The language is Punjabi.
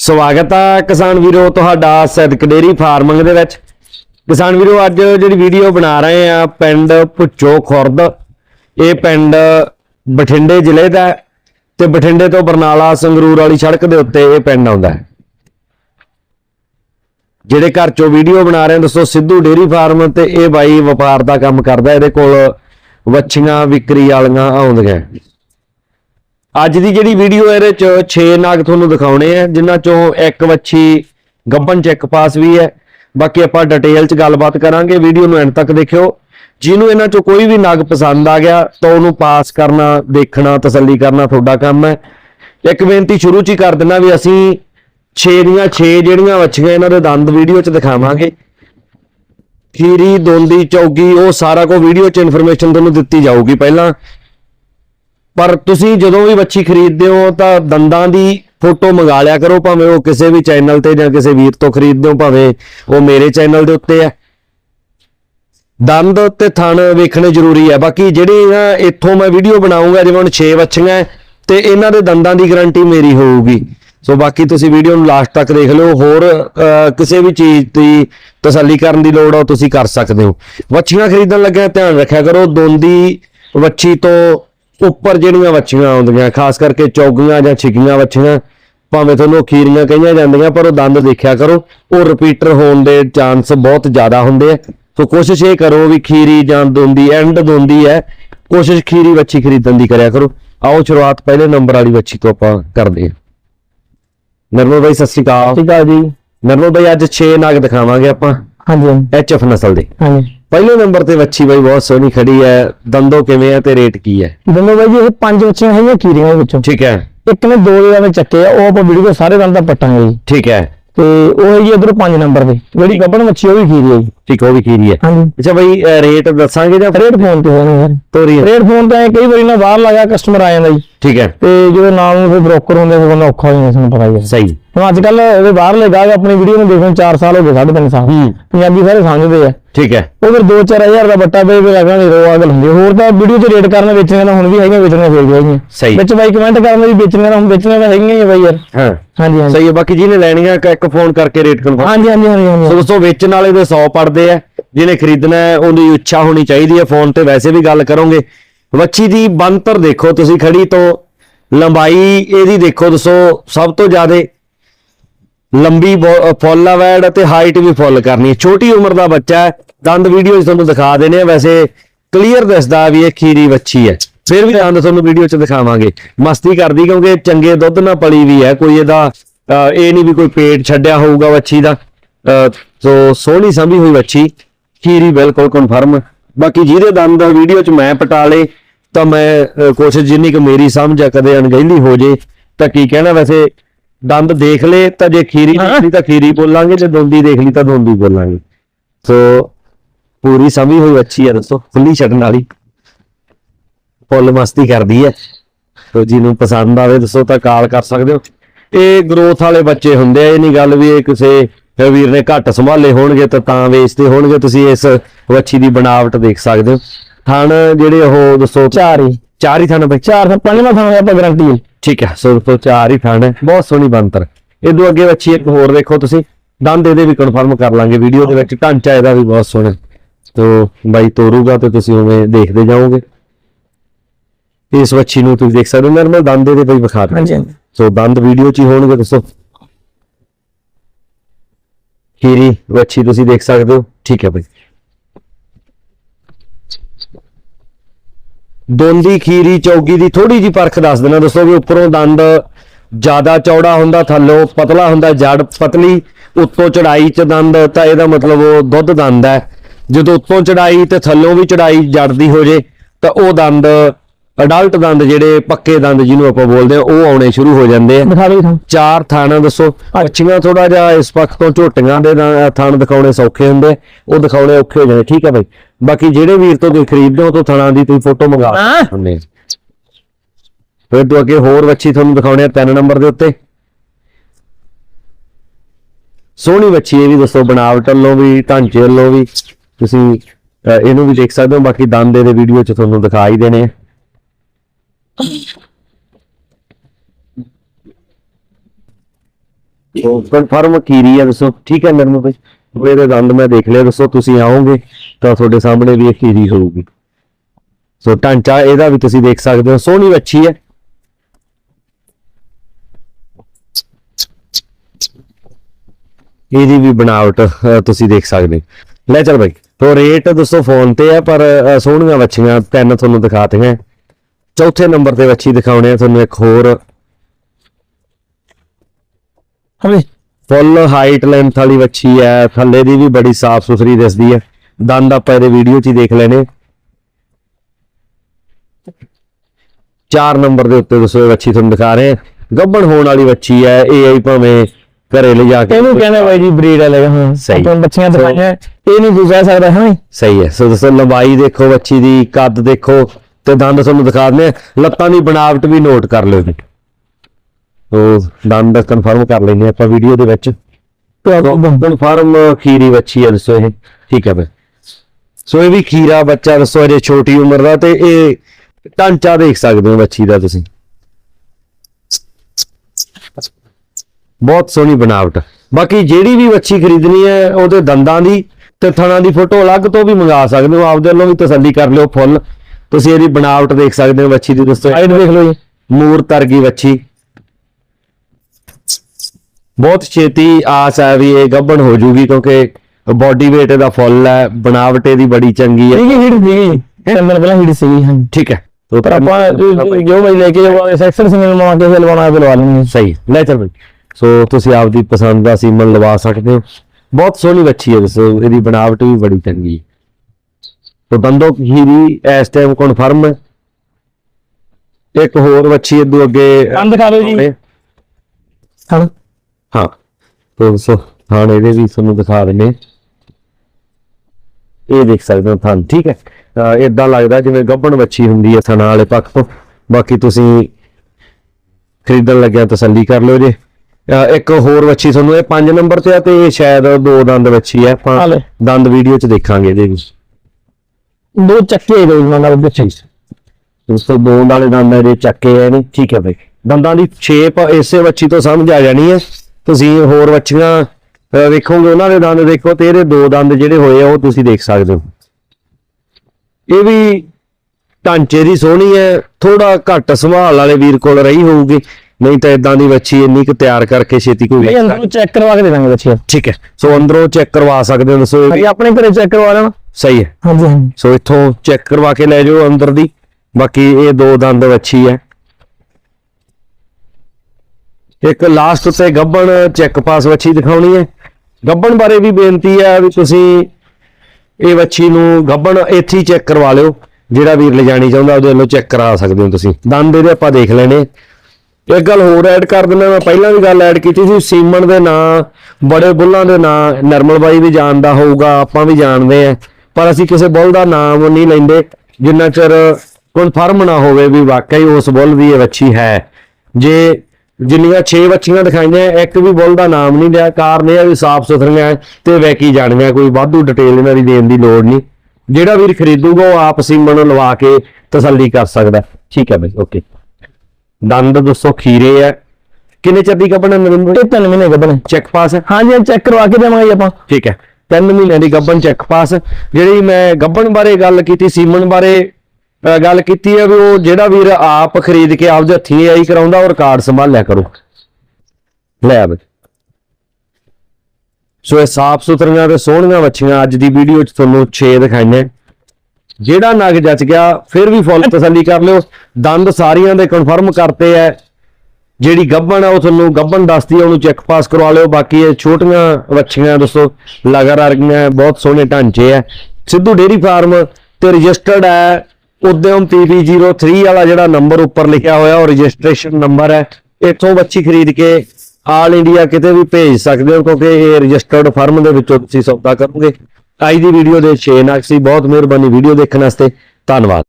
ਸਵਾਗਤ ਹੈ ਕਿਸਾਨ ਵੀਰੋ ਤੁਹਾਡਾ ਸੈਦਕ ਡੇਰੀ ਫਾਰਮਿੰਗ ਦੇ ਵਿੱਚ। ਕਿਸਾਨ ਵੀਰੋ, ਅੱਜ ਜਿਹੜੀ ਵੀਡੀਓ ਬਣਾ ਰਹੇ ਆ ਪਿੰਡ ਭੁੱਚੋ ਖੁਰਦ, ਇਹ ਪਿੰਡ ਬਠਿੰਡੇ ਜ਼ਿਲ੍ਹੇ ਦਾ ਹੈ ਤੇ ਬਠਿੰਡੇ ਤੋਂ ਬਰਨਾਲਾ ਸੰਗਰੂਰ ਵਾਲੀ ਸੜਕ ਦੇ ਉੱਤੇ ਇਹ ਪਿੰਡ ਆਉਂਦਾ ਹੈ। ਜਿਹੜੇ ਘਰ ਚੋਂ ਵੀਡੀਓ ਬਣਾ ਰਹੇ ਦੱਸੋ ਸਿੱਧੂ ਡੇਰੀ ਫਾਰਮ ਤੇ ਇਹ ਬਾਈ ਵਪਾਰ ਦਾ ਕੰਮ ਕਰਦਾ, ਇਹਦੇ ਕੋਲ ਵੱਛੀਆਂ, ਵਿਕਰੀ ਵਾਲੀਆਂ ਆਉਂਦੀਆਂ। ਅੱਜ ਦੀ ਜਿਹੜੀ ਵੀਡੀਓ ਇਹਦੇ ਚ 6 ਨਾਗ ਤੁਹਾਨੂੰ ਦਿਖਾਉਣੇ ਆ, ਜਿਨ੍ਹਾਂ ਚੋਂ ਇੱਕ ਵੱਛੀ ਗੱਬਨ ਚੈੱਕ ਪਾਸ ਵੀ ਹੈ। ਬਾਕੀ ਆਪਾਂ ਡਿਟੇਲ ਚ ਗੱਲਬਾਤ ਕਰਾਂਗੇ ਵੀਡੀਓ ਨੂੰ ਐਂਡ ਤੱਕ ਦੇਖਿਓ। ਜਿਹਨੂੰ ਇਹਨਾਂ ਚੋਂ ਕੋਈ ਵੀ ਨਾਗ ਪਸੰਦ ਆ ਗਿਆ, ਤਾਂ ਉਹਨੂੰ ਪਾਸ ਕਰਨਾ, ਦੇਖਣਾ, ਤਸੱਲੀ ਕਰਨਾ ਤੁਹਾਡਾ ਕੰਮ ਹੈ। ਇੱਕ ਬੇਨਤੀ ਸ਼ੁਰੂ ਚ ਹੀ ਕਰ ਦਿੰਦਾ ਵੀ ਅਸੀਂ 6 ਦੀਆਂ 6 ਜਿਹੜੀਆਂ ਵੱਛੀਆਂ ਇਹਨਾਂ ਦੇ ਦੰਦ ਵੀਡੀਓ ਚ ਦਿਖਾਵਾਂਗੇ। ਖੀਰੀ, ਦੋਂਦੀ, ਚੌਗੀ, ਉਹ ਸਾਰਾ ਕੋ ਵੀਡੀਓ ਚ ਇਨਫੋਰਮੇਸ਼ਨ ਤੁਹਾਨੂੰ ਦਿੱਤੀ ਜਾਊਗੀ ਪਹਿਲਾਂ। ਪਰ ਤੁਸੀਂ ਜਦੋਂ ਵੀ ਵੱਛੀ ਖਰੀਦਦੇ ਹੋ ਤਾਂ ਦੰਦਾਂ ਦੀ ਫੋਟੋ ਮੰਗਾ ਲਿਆ ਕਰੋ ਭਾਵੇਂ ਉਹ ਕਿਸੇ ਵੀ ਚੈਨਲ ਤੇ ਜਾਂ ਕਿਸੇ ਵੀਰ ਤੋਂ ਖਰੀਦਦੇ ਹੋ ਭਾਵੇਂ ਉਹ ਮੇਰੇ ਚੈਨਲ ਦੇ ਉੱਤੇ ਹੈ। ਦੰਦ ਤੇ ਥਣ ਵੇਖਣੇ ਜ਼ਰੂਰੀ ਹੈ। ਬਾਕੀ ਜਿਹੜੇ ਨਾ ਇੱਥੋਂ ਮੈਂ ਵੀਡੀਓ ਬਣਾਉਂਗਾ ਜਿਵੇਂ ਹੁਣ 6 ਵੱਛੀਆਂ ਤੇ ਇਹਨਾਂ ਦੇ ਦੰਦਾਂ ਦੀ ਗਾਰੰਟੀ ਮੇਰੀ ਹੋਊਗੀ। ਸੋ ਬਾਕੀ ਤੁਸੀਂ ਵੀਡੀਓ ਨੂੰ ਲਾਸਟ ਤੱਕ ਦੇਖ ਲਿਓ। ਹੋਰ ਅਹ, ਕਿਸੇ ਵੀ ਚੀਜ਼ ਦੀ ਤਸੱਲੀ ਕਰਨ ਦੀ ਲੋੜ ਹੋ ਤੁਸੀਂ ਕਰ ਸਕਦੇ ਹੋ। ਵੱਛੀਆਂ ਖਰੀਦਣ ਲੱਗਿਆ ਧਿਆਨ ਰੱਖਿਆ ਕਰੋ ਦੋਂਦੀ ਵੱਛੀ ਤੋਂ ਉੱਪਰ ਜਿਹੜੀਆਂ ਵੱਛੀਆਂ ਆਉਂਦੀਆਂ ਖਾਸ ਕਰਕੇ ਚੌਗੀਆਂ ਜਾਂ ਛਿੱਕੀਆਂ ਵੱਛੀਆਂ ਭਾਵੇਂ ਤੁਹਾਨੂੰ ਖੀਰੀਆਂ ਕਹੀਆਂ ਜਾਂਦੀਆਂ ਪਰ ਉਹ ਦੰਦ ਦੇਖਿਆ ਕਰੋ ਉਹ ਰਿਪੀਟਰ ਹੋਣ ਦੇ ਚਾਂਸ ਬਹੁਤ ਜ਼ਿਆਦਾ ਹੁੰਦੇ ਆ। ਸੋ ਕੋਸ਼ਿਸ਼ ਇਹ ਕਰੋ ਵੀ ਖੀਰੀ ਜਾਂ ਦੋਂਦੀ ਐਂਡ ਦੋਂਦੀ ਹੈ ਕੋਸ਼ਿਸ਼ ਖੀਰੀ ਵੱਛੀ ਖਰੀਦਣ ਦੀ ਕਰਿਆ ਕਰੋ। ਆਓ ਸ਼ੁਰੂਆਤ ਪਹਿਲੇ ਨੰਬਰ ਵਾਲੀ ਵੱਛੀ ਤੋਂ ਆਪਾਂ ਕਰਦੇ ਹਾਂ। ਨਰਮਲ ਬਾਈ ਸਤਿ ਸ਼੍ਰੀ ਅਕਾਲ। ਆ ਜੀ। ਨਰਮਲ ਬਾਈ ਅੱਜ 6 ਨਗ ਦਿਖਾਵਾਂਗੇ ਆਪਾਂ। ਹਾਂਜੀ। ਹਾਂਜੀ, ਐਚਐਫ ਨਸਲ ਦੇ। ਹਾਂਜੀ। ਪਹਿਲੇ ਨੰਬਰ ਤੇ ਵੱਛੀ ਬਾਈ ਬਹੁਤ ਸੋਹਣੀ ਖੜੀ ਹੈ। ਦੰਦੋ ਕਿਵੇਂ ਹੈ ਤੇ ਰੇਟ ਕੀ ਹੈ? ਦੋਨੋਂ ਬਾਈ ਜੀ ਇਹ ਪੰਜ ਬੱਚੀਆਂ ਹੈਗੀਆਂ ਕੀਰੀਆਂ ਦੇ ਵਿੱਚੋਂ। ਠੀਕ ਹੈ। ਇੱਕ ਨੇ ਦੋ ਦੇ ਵਿੱਚ ਚੱਕੇ ਆ ਉਹ ਆਪਾਂ ਵੀਡੀਓ ਸਾਰੇ ਦੰਦ ਦਾ ਪੱਟਾਂਗੇ ਜੀ। ਠੀਕ ਹੈ। ਤੇ ਉਹ ਹੈ ਜੀ ਇਧਰ 5 ਨੰਬਰ ਤੇ ਜਿਹੜੀ ਗੱਬਣ ਮੱਛੀ ਉਹ ਵੀ ਖੀਰੀ ਹੈ ਜੀ। ਠੀਕ ਉਹ ਵੀ ਖੀਰੀ ਹੈ। ਹਾਂਜੀ। ਅੱਛਾ ਬਾਈ ਰੇਟ ਦੱਸਾਂਗੇ ਜਾਂ ਰੇਡ ਫੋਨ ਤੇ ਹੋਣੇ ਸਰ ਤੋਰੀ? ਰੇਡ ਫੋਨ ਤੇ ਕਈ ਵਾਰੀ ਨਾ ਬਾਹਰ ਲਗਾ ਕਸਟਮਰ ਆ ਜਾਂਦਾ ਜੀ। ਠੀਕ ਹੈ। ਤੇ ਜਦੋਂ ਨਾਲ ਨੂੰ ਫਿਰ ਬ੍ਰੋਕਰ ਹੁੰਦੇ ਫਿਰ ਬੰਦਾ ਔਖਾ ਹੋ ਜਾਂਦਾ ਤੁਹਾਨੂੰ ਪਤਾ ਹੀ ਹੈ। ਸਹੀ। ਹੁਣ ਅੱਜ ਕੱਲ ਇਹਦੇ ਬਾਹਰਲੇ ਗਾਹਕ ਆਪਣੀ ਵੀਡੀਓ ਨੂੰ ਦੇਖਣ 4 ਸਾਲ ਹੋ ਗਏ 3.5 ਸਾਲ। ਪੰਜਾਬੀ ਸਾਰੇ ਸਮਝਦੇ ਆ। ਠੀਕ ਹੈ। ਉਹ ਫਿਰ 2-4000 ਦਾ ਬੱਟਾ ਪੇ ਪੇ ਲੱਗਣਾ ਨਹੀਂ ਰੋ ਅਗਲ ਹੁੰਦੀ। ਹੋਰ ਤਾਂ ਵੀਡੀਓ 'ਚ ਰੇਟ ਕਰਨ ਵੇਚਣੀਆਂ ਤਾਂ ਹੁਣ ਵੀ ਹੈਗੀਆਂ ਵੇਚਣੀਆਂ ਫਿਰ ਵੀ ਹੈਗੀਆਂ। ਸਹੀ। ਵਿੱਚ ਬਾਈ ਕਮੈਂਟ ਕਰਨ ਦੀ ਵੇਚਣੀਆਂ ਤਾਂ ਹੁਣ ਵੇਚਣੀਆਂ ਤਾਂ ਹੈਗੀਆਂ ਹੀ ਬਾਈ ਯਾਰ। ਹਾਂ। ਹਾਂਜੀ ਹਾਂਜੀ। ਸਹੀ ਹੈ ਬਾਕੀ ਜਿਹਨੇ ਲੈਣੀਆਂ ਇੱਕ- ਇੱਕ ਫੋਨ ਕਰਕੇ ਰੇਟ ਕਨਫਰਮ ਹਾਂਜੀ ਹਾਂਜੀ ਹਾਂਜੀ ਸੋ ਹਾਂਜੀ ਦੋਸਤੋ ਵੇਚਣ ਵਾਲੇ ਦੇ 100 ਪੜਦੇ ਆ। ਜਿਹਨੇ ਖਰੀਦਣਾ ਹੈ ਉਹਦੀ ਇੱਛਾ ਹੋਣੀ ਚਾਹੀਦੀ ਹੈ ਫੋਨ ਤੇ। ਵੈਸੇ ਵੀ ਗੱਲ ਕਰੋਗੇ। ਵੱਛੀ ਦੀ ਬੰਤਰ ਦੇਖੋ ਤੁਸੀਂ ਖੜੀ ਤੋਂ। ਲੰਬਾਈ ਇਹਦੀ ਦੇਖੋ ਦੋਸਤੋ ਸਭ ਤੋਂ ਜ਼ਿਆਦਾ। ਲੰਬੀ ਫੁੱਲ ਆ ਵੈੜ ਤੇ ਹਾਈਟ ਵੀ ਫੁੱਲ ਕਰਨੀ ਹੈ। ਛੋਟੀ ਉਮਰ ਦਾ ਬੱਚਾ ਹੈ। ਦੰਦ ਵੀਡੀਓ ਤੁਹਾਨੂੰ ਦਿਖਾ ਦੇਣੇ ਆ। ਵੈਸੇ ਕਲੀਅਰ ਦਿਸਦਾ ਵੀ ਇਹ ਖੀਰੀ ਵੱਛੀ ਹੈ। ਫਿਰ ਵੀ ਦੰਦ ਤੁਹਾਨੂੰ ਵੀਡੀਓ 'ਚ ਦਿਖਾਵਾਂਗੇ। ਮਸਤੀ ਕਰਦੀ ਕਿਉਂਕਿ ਚੰਗੇ ਦੁੱਧ ਨਾਲ ਪਲੀ ਵੀ ਹੈ ਕੋਈ ਇਹਦਾ ਇਹ ਨਹੀਂ ਵੀ ਕੋਈ ਪੇਟ ਛੱਡਿਆ ਹੋਊਗਾ ਵੱਛੀ ਦਾ। ਸੋ ਸੋਹਣੀ ਸੰਭੀ ਹੋਈ ਵੱਛੀ ਖੀਰੀ ਬਿਲਕੁਲ ਕਨਫਰਮ ਬਾਕੀ ਜਿਹਦੇ ਦੰਦ ਵੀਡੀਓ 'ਚ ਮੈਂ ਪਟਾ ਲੇ ਤਾਂ ਮੈਂ ਕੋਸ਼ਿਸ਼ ਜਿੰਨੀ ਕਿ ਮੇਰੀ ਸਮਝ ਆ ਕਦੇ ਅਣਗਹਿਲੀ ਹੋ ਜੇ ਤਾਂ ਕੀ ਕਹਿਣਾ ਵੈਸੇ ਦੰਦ ਦੇਖ ਲੇ ਤਾਂ ਜੇ ਖੀਰੀ ਲਈ ਤਾਂ ਖੀਰੀ ਬੋਲਾਂਗੇ ਜੇ ਦੋਂਦੀ ਦੇਖ ਲਈ ਤਾਂ ਦੋਂਦੀ ਬੋਲਾਂਗੇ। ਸੋ ਪੂਰੀ ਸਮਝੀ ਹੋਈ ਅੱਛੀ ਹੈ ਦੱਸੋ ਖੁੱਲੀ ਛੱਡਣ ਵਾਲੀ। ਫੁੱਲ ਮਸਤੀ ਕਰਦੀ ਹੈ ਸੋ ਜਿਹਨੂੰ ਪਸੰਦ ਆਵੇ ਦੱਸੋ ਤਾਂ ਕਾਲ ਕਰ ਸਕਦੇ ਹੋ। ਇਹ ਗਰੋਥ ਵਾਲੇ ਬੱਚੇ ਹੁੰਦੇ ਆ ਇਹ ਨਹੀਂ ਗੱਲ ਵੀ ਇਹ ਕਿਸੇ ਵੀਰ ਨੇ ਘੱਟ ਸੰਭਾਲੇ ਹੋਣਗੇ ਤਾਂ ਤਾਂ ਵੇਚਦੇ ਹੋਣਗੇ ਤੁਸੀਂ ਇਸ ਵੱਛੀ ਦੀ ਬਣਾਵਟ ਦੇਖ ਸਕਦੇ ਹੋ। ਥਣ ਜਿਹੜੇ ਉਹ ਦੱਸੋ ਚਾਰ ਹੀ। ਚਾਰ ਹੀ ਥਣ ਬਈ। ਚਾਰ ਤਾਂ ਪੰਜਵਾਂ ਥਾਂ ਆਪਾਂ ਗਾਰੰਟੀ ਠੀਕ ਹੈ ਸੋ ਤੋਂ ਚਾਰ ਹੀ ਥਣ ਹੈ। ਬਹੁਤ ਸੋਹਣੀ ਬੰਤਰ ਇਦੋਂ ਅੱਗੇ ਵੱਛੀ ਇੱਕ ਹੋਰ ਦੇਖੋ ਤੁਸੀਂ। ਦੰਦ ਇਹਦੇ ਵੀ ਕਨਫਰਮ ਕਰ ਲਾਂਗੇ ਵੀਡੀਓ ਦੇ ਵਿੱਚ ਢਾਂਚਾ ਇਹਦਾ ਵੀ ਬਹੁਤ ਸੋਹਣਾ। ਤੋ ਬਾਈ ਤੋਰੂਗਾ ਤੇ ਤੁਸੀਂ ਉਵੇਂ ਦੇਖਦੇ ਜਾਓਗੇ। ਇਸ ਵੱਛੀ ਨੂੰ ਤੁਸੀਂ ਦੇਖ ਸਕਦੇ ਹੋ ਨਰਮਲ ਦੰਦ ਇਹਦੇ ਬਈ ਵਿਖਾ ਦੇ ਹਾਂਜੀ ਹਾਂਜੀ। ਸੋ ਦੰਦ ਵੀਡੀਓ 'ਚ ਹੀ ਹੋਣਗੇ ਦੱਸੋ ਖੀਰੀ ਵੱਛੀ ਤੁਸੀਂ ਦੇਖ ਸਕਦੇ ਹੋ। ਠੀਕ ਹੈ ਬਈ। ਦੋਂਦੀ ਖੀਰੀ ਚੌਗੀ ਦੀ ਥੋੜੀ ਜੀ ਪਰਖ ਦੱਸ ਦੇਣਾ ਦੱਸੋ ਵੀ ਉੱਪਰੋਂ ਦੰਦ ਜ਼ਿਆਦਾ ਚੌੜਾ ਹੁੰਦਾ ਥੱਲੋਂ ਪਤਲਾ ਹੁੰਦਾ ਜੜ ਪਤਲੀ ਉੱਤੋਂ ਚੜਾਈ ਚ ਦੰਦ ਤਾਂ ਇਹਦਾ ਮਤਲਬ ਉਹ ਦੁੱਧ ਦੰਦ ਹੈ। ਜਦੋਂ ਉੱਤੋਂ ਚੜਾਈ ਤੇ ਥੱਲੋਂ ਵੀ ਚੜਾਈ ਜੜ ਦੀ ਹੋ ਜੇ ਤਾਂ ਉਹ ਦੰਦ ਅਡਲਟ ਦੰਦ ਜਿਹੜੇ ਪੱਕੇ ਦੰਦ ਜਿਹਨੂੰ ਆਪਾਂ ਬੋਲਦੇ ਆ ਉਹ ਆਉਣੇ ਸ਼ੁਰੂ ਹੋ ਜਾਂਦੇ ਆ। ਦਿਖਾ ਦਿਓ ਥਾਂ। ਚਾਰ ਥਾਣਾ ਦੱਸੋ। ਅੱਛੀਆਂ ਥੋੜਾ ਜਿਹਾ ਇਸ ਪੱਖ ਤੋਂ ਝੋਟੀਆਂ ਦੇ ਦਾ- ਥਣ ਦਿਖਾਉਣੇ ਸੌਖੇ ਹੁੰਦੇ। ਉਹ ਦਿਖਾਉਣੇ ਔਖੇ ਹੋ ਜਾਂਦੇ ਠੀਕ ਹੈ ਬਾਈ। ਬਾਕੀ ਜਿਹੜੇ ਵੀਰ ਤੋਂ ਤੁਸੀਂ ਖਰੀਦਦੇ ਹੋ ਤੋਂ ਥਣਾਂ ਦੀ ਤੁਸੀਂ ਫੋਟੋ ਮੰਗਾ। ਹੁੰਦੇ ਫਿਰ ਤੋਂ ਅੱਗੇ ਹੋਰ ਵੱਛੀ ਤੁਹਾਨੂੰ ਦਿਖਾਉਣੇ ਆ ਤਿੰਨ ਨੰਬਰ ਦੇ ਉੱਤੇ। ਸੋਹਣੀ ਵੱਛੀ ਇਹ ਵੀ ਦੱਸੋ ਬਣਾਵਟ ਵੱਲੋਂ ਵੀ ਢਾਂਚੇ ਵੱਲੋਂ ਵੀ। ਤੁਸੀਂ ਇਹਨੂੰ ਵੀ ਦੇਖ ਸਕਦੇ ਹੋ ਬਾਕੀ ਦੰਦ ਇਹਦੇ ਵੀਡੀਓ 'ਚ ਤੁਹਾਨੂੰ ਦਿਖਾ ਹੀ ਦੇਣੇ ਆ। ਉਹ ਕਨਫਰਮ ਕੀਰੀ ਹੈ ਦੱਸੋ। ਠੀਕ ਹੈ ਨਰਮ ਭਾਈ। ਉਹ ਇਹਦੇ ਦੰਦ ਮੈਂ ਦੇਖ ਲਿਆ। ਦੱਸੋ ਤੁਸੀਂ ਆਓਗੇ ਤਾਂ ਤੁਹਾਡੇ ਸਾਹਮਣੇ ਵੀ ਇਹ ਕੀਰੀ ਹੋਊਗੀ। ਸੋ ਢਾਂਚਾ ਇਹਦਾ ਵੀ ਤੁਸੀਂ ਦੇਖ ਸਕਦੇ ਹੋ। ਸੋਹਣੀ ਵੱਛੀ ਹੈ। ਇਹਦੀ ਵੀ ਬਣਾਵਟ ਤੁਸੀਂ ਦੇਖ ਸਕਦੇ ਹੋ। ਲੈ ਚੱਲ ਭਾਈ। ਤੋ ਰੇਟ ਦੱਸੋ ਫੋਨ ਤੇ ਹੈ ਪਰ ਸੋਹਣੀਆਂ ਵੱਛੀਆਂ ਤਿੰਨ ਤੁਹਾਨੂੰ ਦਿਖਾਤੀਆਂ ਚੌਥੇ ਨੰਬਰ ਤੇ ਵੱਛੀ ਦਿਖਾਉਣੇ ਆ ਤੁਹਾਨੂੰ ਇੱਕ ਹੋਰ। ਹਾਂਜੀ। ਫੁੱਲ ਹਾਈਟ ਲੈਂਥ ਵਾਲੀ ਵੱਛੀ ਹੈ। ਥੱਲੇ ਦੀ ਵੀ ਬੜੀ ਸਾਫ਼ ਸੁਥਰੀ ਦਿਸਦੀ ਹੈ। ਦੰਦ ਆਪਾਂ ਇਹਦੇ ਵੀਡੀਓ 'ਚ ਹੀ ਦੇਖ ਲੈਣੇ। ਚਾਰ ਨੰਬਰ ਦੇ ਉੱਤੇ ਦੱਸੋ ਵੱਛੀ ਤੁਹਾਨੂੰ ਦਿਖਾ ਰਹੇ ਹਾਂ। ਗੱਭਣ ਹੋਣ ਵਾਲੀ ਵੱਛੀ ਹੈ। ਇਹ ਆਈ ਭਾਵੇਂ ਘਰੇ ਲੈ ਜਾ ਕੇ ਇਹਨੂੰ ਕਹਿੰਦੇ ਬਾਈ ਜੀ ਬਰੀਡ ਵਾਲੇ ਹਾਂ। ਸਹੀ। ਆਪਾਂ ਬੱਚੀਆਂ ਦਿਖਾਈਆਂ। ਇਹ ਨਹੀਂ ਕਹਿ ਸਕਦਾ ਹੈ। ਸਹੀ ਹੈ। ਸੋ ਦੋਸਤੋ ਲੰਬਾਈ ਦੇਖੋ ਵੱਛੀ ਦੀ ਕੱਦ ਦੇਖੋ। ਤੇ ਦੰਦ ਤੁਹਾਨੂੰ ਦਿਖਾ ਦਿੰਦੇ ਹਾਂ। ਲੱਤਾਂ ਦੀ ਬਣਾਵਟ ਵੀ ਨੋਟ ਕਰ ਲਿਓ ਜੀ। ਉਹ ਦੰਦ ਕਨਫਰਮ ਕਰ ਲੈਂਦੇ ਆਪਾਂ ਵੀਡੀਓ ਦੇ ਵਿੱਚ। ਕਨਫਰਮ ਖੀਰੀ ਬੱਚੀ ਹੈ ਦੱਸੋ ਇਹ। ਠੀਕ ਹੈ ਬਈ ਸੋ ਇਹ ਵੀ ਖੀਰਾ ਬੱਚਾ ਦੱਸੋ ਅਜੇ ਛੋਟੀ ਉਮਰ ਦਾ ਤੇ ਇਹ ਢਾਂਚਾ ਦੇਖ ਸਕਦੇ ਹੋ ਬੱਚੀ ਦਾ ਤੁਸੀਂ। ਬਹੁਤ ਸੋਹਣੀ ਬਣਾਵਟ। ਬਾਕੀ ਜਿਹੜੀ ਵੀ ਬੱਚੀ ਖਰੀਦਣੀ ਹੈ ਉਹਦੇ ਦੰਦਾਂ ਦੀ ਤੇ ਥਣਾਂ ਦੀ ਫੋਟੋ ਅਲੱਗ ਤੋਂ ਵੀ ਮੰਗਾ ਸਕਦੇ ਹੋ। ਆਪਦੇ ਵੱਲੋਂ ਵੀ ਤਸੱਲੀ ਕਰ ਲਿਓ ਫੁੱਲ। ਤੁਸੀਂ ਇਹਦੀ ਬਣਾਵਟ ਦੇਖ ਸਕਦੇ ਹੋ ਬੱਚੀ ਦੀ ਦੋਸਤੋ ਸਾਈਡ ਦੇਖ ਲਓ ਜੀ। ਮੂਰ ਤਰਗੀ ਵੱਛੀ। ਬਹੁਤ ਛੇਤੀ ਆਸ ਹੈ ਵੀ ਇਹ ਗੱਭਣ ਹੋ ਜੂਗੀ ਕਿਉਂਕਿ ਬਾਡੀ weight ਇਹਦਾ ਫੁੱਲ ਹੈ ਬਣਾਵਟ ਇਹਦੀ ਬੜੀ ਚੰਗੀ ਹੈ। ਇਹ ਹਿੱਟ ਸੀਗੀ ਦਿਨ ਪਹਿਲਾਂ ਹਿੱਟ ਸੀਗੀ ਹਾਂਜੀ। ਠੀਕ ਹੈ। ਤੋ ਪਰ ਆਪਾਂ ਜੋ ਬਾਈ ਲੈ ਕੇ ਜਾਵਾਂਗੇ ਸੈਕਸ਼ਨ ਸਿੰਗਲ ਲਵਾ ਕੇ ਲਵਾਉਣਾ ਹੈ ਲਵਾ ਲੈਂਗੇ ਸਹੀ। ਲੈ ਚੱਲ ਬਈ। ਸੋ ਤੁਸੀਂ ਆਪਦੀ ਪਸੰਦ ਦਾ ਸੀਮਨ ਲਵਾ ਸਕਦੇ ਹੋ। ਬਹੁਤ ਸੋਹਣੀ ਵੱਛੀ ਹੈ ਦੱਸੋ। ਇਹਦੀ ਬਣਾਵਟ ਵੀ ਬੜੀ ਚੰਗੀ ਹੈ। ਤੋ ਬੰਦੋ ਹੀਰੀ ਇਸ ਟਾਈਮ ਕਨਫਰਮ ਹੈ। ਇੱਕ ਹੋਰ ਵੱਛੀ ਇਦੋਂ ਅੱਗੇ ਕੰਨ ਦਿਖਾ ਦਿਓ ਜੀ। ਹਾਂ। ਹਾਂ। ਤੋ ਸੋ ਥਾਣ ਇਹਦੇ ਵੀ ਤੁਹਾਨੂੰ ਦਿਖਾ ਦਿੰਨੇ ਹਾਂ। ਇਹ ਦੇਖ ਸਕਦੇ ਹੋ ਥਾਣ ਠੀਕ ਹੈ। ਇਦਾਂ ਲੱਗਦਾ ਜਿਵੇਂ ਗੱਭਣ ਵੱਛੀ ਹੁੰਦੀ ਹੈ ਥਣਾ ਵਾਲੇ ਪੱਖ ਤੋਂ। ਬਾਕੀ ਤੁਸੀਂ ਖਰੀਦਣ ਲੱਗਿਆ ਤਸੱਲੀ ਕਰ ਲਿਓ ਜੇ। ਇੱਕ ਹੋਰ ਵੱਛੀ ਤੁਹਾਨੂੰ ਇਹ 5 ਨੰਬਰ ਤੇ ਆ ਤੇ ਇਹ ਸ਼ਾਇਦ ਦੋ ਦੰਦ ਵੱਛੀ ਹੈ। ਆਪਾਂ। ਦੰਦ ਵੀਡੀਓ 'ਚ ਦੇਖਾਂਗੇ ਇਹਦੇ ਵੀ ਦੋ ਚੱਕੇ ਦੋ ਇਹਨਾਂ ਦਾ ਵਿੱਚ ਦੋਸਤੋ ਦੋ ਵਾਲੇ ਦੰਦ ਇਹਦੇ ਚੱਕੇ ਆ ਨੇ ਠੀਕ ਹੈ ਬਈ। ਦੰਦਾਂ ਦੀ ਸ਼ੇਪ ਇਸੇ ਵੱਛੀ ਤੋਂ ਸਮਝ ਆ ਜਾਣੀ ਹੈ। ਤੁਸੀਂ ਹੋਰ ਵੱਛੀਆਂ ਅਹ, ਵੇਖੋਗੇ ਉਹਨਾਂ ਦੇ ਦੰਦ ਦੇਖੋ ਤੇ ਇਹਦੇ ਦੋ ਦੰਦ ਜਿਹੜੇ ਹੋਏ ਆ ਉਹ ਤੁਸੀਂ ਦੇਖ ਸਕਦੇ ਹੋ। ਇਹ ਵੀ ਢਾਂਚੇ ਦੀ ਸੋਹਣੀ ਹੈ ਥੋੜਾ ਘੱਟ ਸੰਭਾਲ ਵਾਲੇ ਵੀਰ ਕੋਲ ਰਹੀ ਹੋਊਗੀ ਨਹੀਂ ਤਾਂ ਇਦਾਂ ਦੀ ਵੱਛੀ ਇੰਨੀ ਕੁ ਤਿਆਰ ਕਰਕੇ ਛੇਤੀ ਕੋਈ ਇਹ ਅੰਦਰੋਂ ਚੈੱਕ ਕਰਵਾ ਕੇ ਦੇ ਦਾਂਗੇ ਬੱਚੇ ਠੀਕ ਹੈ ਸੋ ਅੰਦਰੋਂ ਚੈੱਕ ਕਰਵਾ ਸਕਦੇ ਹੋ ਦੱਸੋ ਇਹ ਵੀ। ਭਾਈ ਆਪਣੇ ਘਰੇ ਚੈੱਕ ਕਰਵਾ ਲੈਣਾ। ਸਹੀ ਹੈ। ਹਾਂਜੀ ਹਾਂਜੀ। ਸੋ ਇੱਥੋਂ ਚੈੱਕ ਕਰਵਾ ਕੇ ਲੈ ਜਾਓ ਅੰਦਰ ਦੀ। ਬਾਕੀ ਇਹ ਦੋ ਦੰਦ ਵੱਛੀ ਹੈ। ਇੱਕ ਲਾਸਟ ਉੱਤੇ ਗੱਬਣ ਚੈੱਕ ਪਾਸ ਵੱਛੀ ਦਿਖਾਉਣੀ ਹੈ। ਗੱਬਣ ਬਾਰੇ ਵੀ ਬੇਨਤੀ ਹੈ ਵੀ ਤੁਸੀਂ ਇਹ ਵੱਛੀ ਨੂੰ ਗੱਬਣ ਇੱਥੇ ਹੀ ਚੈੱਕ ਕਰਵਾ ਲਿਓ। ਜਿਹੜਾ ਵੀਰ ਲਿਜਾਣੀ ਚਾਹੁੰਦਾ ਉਹਦੇ ਵੱਲੋਂ ਚੈੱਕ ਕਰਾ ਸਕਦੇ ਹੋ ਤੁਸੀਂ। ਦੰਦ ਇਹਦੇ ਆਪਾਂ ਦੇਖ ਲੈਣੇ। ਇੱਕ ਗੱਲ ਹੋਰ ਐਡ ਕਰ ਦਿੰਦਾ ਮੈਂ ਪਹਿਲਾਂ ਵੀ ਗੱਲ ਐਡ ਕੀਤੀ ਸੀ ਸੀਮਨ ਦੇ ਨਾਂ ਬੜੇ ਬੁੱਲਾਂ ਦੇ ਨਾਂ ਨਰਮਲ ਬਾਈ ਵੀ ਜਾਣਦਾ ਹੋਊਗਾ ਆਪਾਂ ਵੀ ਜਾਣਦੇ ਆ ਪਰ ਅਸੀਂ ਕਿਸੇ ਬੁੱਲ ਦਾ ਨਾਮ ਨਹੀਂ ਲੈਂਦੇ। ਜਿੰਨਾ ਚਿਰ ਕਨਫਰਮ ਨਾ ਹੋਵੇ ਵੀ ਵਾਕਈ ਉਸ ਬੁੱਲ ਦੀ ਇਹ ਵੱਛੀ ਹੈ। ਜੇ ਜਿੰਨੀਆਂ 6 ਵੱਛੀਆਂ ਦਿਖਾਈਆਂ ਇੱਕ ਵੀ ਬੁੱਲ ਦਾ ਨਾਮ ਨਹੀਂ ਲਿਆ। ਕਾਰਨ ਇਹ ਵੀ ਸਾਫ਼ ਸੁਥਰੀਆਂ ਤੇ ਵੈਕੀ ਜਾਣੀਆਂ ਕੋਈ ਵਾਧੂ ਡਿਟੇਲ ਇਹਨਾਂ ਦੀ ਦੇਣ ਦੀ ਲੋੜ ਨਹੀਂ। ਜਿਹੜਾ ਵੀਰ ਖਰੀਦੂਗਾ ਉਹ ਆਪ ਸੀਮਨ ਲਵਾ ਕੇ ਤਸੱਲੀ ਕਰ ਸਕਦਾ ਠੀਕ ਹੈ ਬਈ ਓਕੇ ਦੰਦ ਦੱਸੋ ਖੀਰੇ ਹੈ ਕਿੰਨੇ ਚਿਰ ਦੀ ਹੈ ਨਰਿੰਦਰ ਇਹ ਮਹੀਨੇ ਚੈੱਕ ਪਾਸ ਹਾਂਜੀ ਚੈੱਕ ਕਰਵਾ ਕੇ ਦੇਵਾਂਗੇ ਆਪਾਂ। ਠੀਕ ਹੈ। ਤਿੰਨ ਮਹੀਨਿਆਂ ਦੀ ਗੱਭਣ ਚੈੱਕ ਪਾਸ। ਜਿਹੜੀ ਮੈਂ ਗੱਭਣ ਬਾਰੇ ਗੱਲ ਕੀਤੀ, ਸੀਮਨ ਬਾਰੇ ਗੱਲ ਕੀਤੀ ਹੈ ਵੀ ਉਹ ਜਿਹੜਾ ਵੀਰ ਆਪ ਖਰੀਦ ਕੇ ਆਪਦੇ ਹੱਥੀਂ ਆਈ ਕਰਾਉਂਦਾ, ਉਹ ਰਿਕਾਰਡ ਸੰਭਾਲਿਆ ਕਰੋ। ਲੈ ਬਈ। ਸੋ ਇਹ ਸਾਫ਼ ਸੁਥਰੀਆਂ ਤੇ ਸੋਹਣੀਆਂ ਵੱਛੀਆਂ ਅੱਜ ਦੀ ਵੀਡੀਓ 'ਚ ਤੁਹਾਨੂੰ 6 ਦਿਖਾਈਆਂ। ਜਿਹੜਾ ਨਗ ਜੱਚ ਗਿਆ, ਫਿਰ ਵੀ ਫੁੱਲ ਤਸੱਲੀ ਕਰ ਲਿਓ। ਦੰਦ ਸਾਰੀਆਂ ਦੇ ਕਨਫਰਮ ਕਰਤੇ ਐ ਜਿਹੜੀ ਗੱਬਣ ਆ, ਉਹ ਤੁਹਾਨੂੰ ਗੱਬਣ ਦੱਸਦੀ ਆ, ਉਹਨੂੰ ਚੈੱਕ ਪਾਸ ਕਰਵਾ ਲਿਓ। ਬਾਕੀ ਇਹ ਛੋਟੀਆਂ ਵੱਛੀਆਂ, ਦੋਸਤੋ ਲਗਾਤਾਰ ਰਹੀਆਂ, ਬਹੁਤ ਸੋਹਣੇ ਢਾਂਚੇ ਐ ਸਿੱਧੂ ਡੇਰੀ ਫਾਰਮ ਤੇ ਰਜਿਸਟਰਡ ਹੈ ਉਦਯਮ PB03 ਵਾਲਾ ਜਿਹੜਾ ਨੰਬਰ ਉੱਪਰ ਲਿਖਿਆ ਹੋਇਆ, ਉਹ ਰਜਿਸਟ੍ਰੇਸ਼ਨ ਨੰਬਰ ਹੈ ਇੱਥੋਂ ਬੱਚੀ ਖਰੀਦ ਕੇ ਆਲ ਇੰਡੀਆ ਕਿਤੇ ਵੀ ਭੇਜ ਸਕਦੇ ਹੋ, ਕਿਉਂਕਿ ਇਹ ਰਜਿਸਟਰਡ ਫਰਮ ਦੇ ਵਿੱਚੋਂ ਤੁਸੀਂ ਸੌਦਾ ਕਰੋਗੇ। ਅੱਜ ਦੀ ਵੀਡੀਓ ਦੇ 6 ਨਗ ਸੀ, ਬਹੁਤ ਮਿਹਰਬਾਨੀ ਵੀਡੀਓ ਦੇਖਣ ਵਾਸਤੇ। ਧੰਨਵਾਦ।